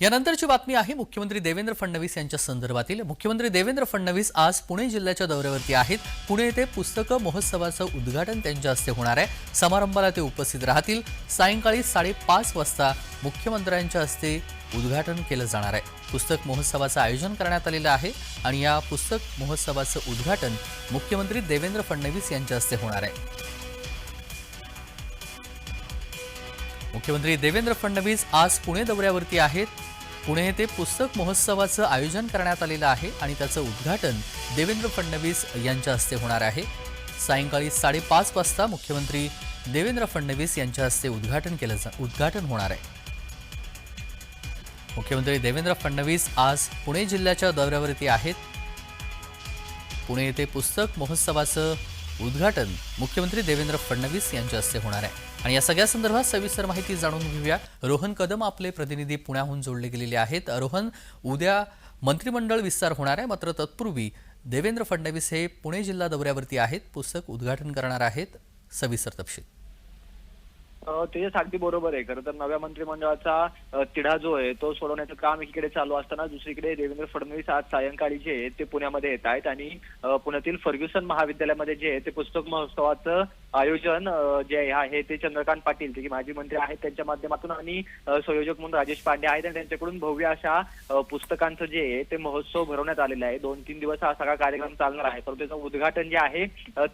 यानंतरची बातमी आहे मुख्यमंत्री देवेंद्र फडणवीस यांच्या संदर्भातील. मुख्यमंत्री देवेंद्र फडणवीस आज पुणे जिल्ह्याच्या दौऱ्यावरती आहेत. पुणे येथे पुस्तकं महोत्सवाचं उद्घाटन त्यांच्या हस्ते होणार आहे. समारंभाला ते उपस्थित राहतील. सायंकाळी साडेपाच वाजता मुख्यमंत्र्यांच्या हस्ते उद्घाटन केलं जाणार आहे. पुस्तक महोत्सवाचं आयोजन करण्यात आलेलं आहे आणि या पुस्तक महोत्सवाचं उद्घाटन मुख्यमंत्री देवेंद्र फडणवीस यांच्या हस्ते होणार आहे. मुख्यमंत्री देवेंद्र फडणवीस आज पुणे दौऱ्यावरती आहेत. पुणे येथे पुस्तक महोत्सवाचं आयोजन करण्यात आलेलं आहे आणि त्याचं उद्घाटन देवेंद्र फडणवीस यांच्या हस्ते होणार आहे. सायंकाळी साडेपाच वाजता मुख्यमंत्री देवेंद्र फडणवीस यांच्या हस्ते उद्घाटन केलं जा उद्घाटन होणार आहे. मुख्यमंत्री देवेंद्र फडणवीस आज पुणे जिल्ह्याच्या दौऱ्यावरती आहेत. पुणे येथे पुस्तक महोत्सवाचं उद्घाटन मुख्यमंत्री देवेंद्र फडणवीस यांच्या हस्ते होणार आहे. आणि या सगळ्या संदर्भात सविस्तर माहिती जाणून घेऊया. रोहन कदम आपले प्रतिनिधी पुण्याहून जोडले गेलेले आहेत. रोहन उद्या मंत्रिमंडळ विस्तार होणार आहे मात्र तत्पूर्वी देवेंद्र फडणवीस हे पुणे जिल्हा दौऱ्यावरती आहेत. पुस्तक उद्घाटन करणार आहेत. सविस्तर तपशील. तेच अगदी बरोबर आहे. खरं तर नव्या मंत्रिमंडळाचा तिढा जो आहे तो सोडवण्याचं काम एकीकडे चालू असताना दुसरीकडे देवेंद्र फडणवीस आज सायंकाळी जे आहेत ते पुण्यामध्ये येत आहेत आणि पुण्यातील फर्ग्युसन महाविद्यालयामध्ये जे आहे ते पुस्तक महोत्सवाचं आयोजन जे आहे ते चंद्रकांत पाटील जे की माजी मंत्री आहेत त्यांच्या माध्यमातून आणि संयोजक म्हणून राजेश पांडे आहेत आणि त्यांच्याकडून भव्य अशा पुस्तकांचं जे आहे ते महोत्सव भरवण्यात आलेला आहे. दोन तीन दिवस हा सगळा कार्यक्रम चालणार आहे. परंतु त्याचं उद्घाटन जे आहे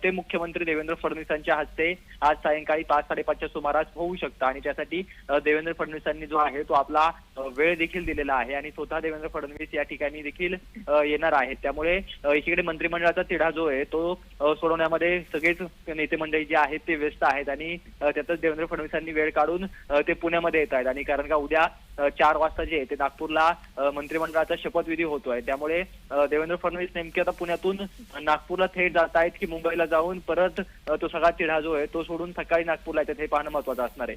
ते मुख्यमंत्री देवेंद्र फडणवीसांच्या हस्ते आज सायंकाळी पाच साडेपाचच्या सुमारास होऊ शकतं. आणि त्यासाठी देवेंद्र फडणवीसांनी जो आहे तो आपला वेळ देखील दिलेला आहे आणि स्वतः देवेंद्र फडणवीस या ठिकाणी देखील येणार आहेत. त्यामुळे एकीकडे मंत्रिमंडळाचा तिढा जो आहे तो सोडवण्यामध्ये सगळेच नेते मंडळी जे आहेत ते व्यस्त आहेत आणि त्यातच देवेंद्र फडणवीसांनी वेळ काढून ते पुण्यामध्ये येत आहेत आणि कारण का उद्या चार वाजता जे आहे ते नागपूरला मंत्रिमंडळाचा शपथविधी होतोय. त्यामुळे देवेंद्र फडणवीस नेमके आता पुण्यातून नागपूरला थेट जात आहेत की मुंबईला जाऊन परत तो सगळा तिढा जो आहे तो सोडून सकाळी नागपूरला येतात हे पाहणं महत्वाचं असणार आहे.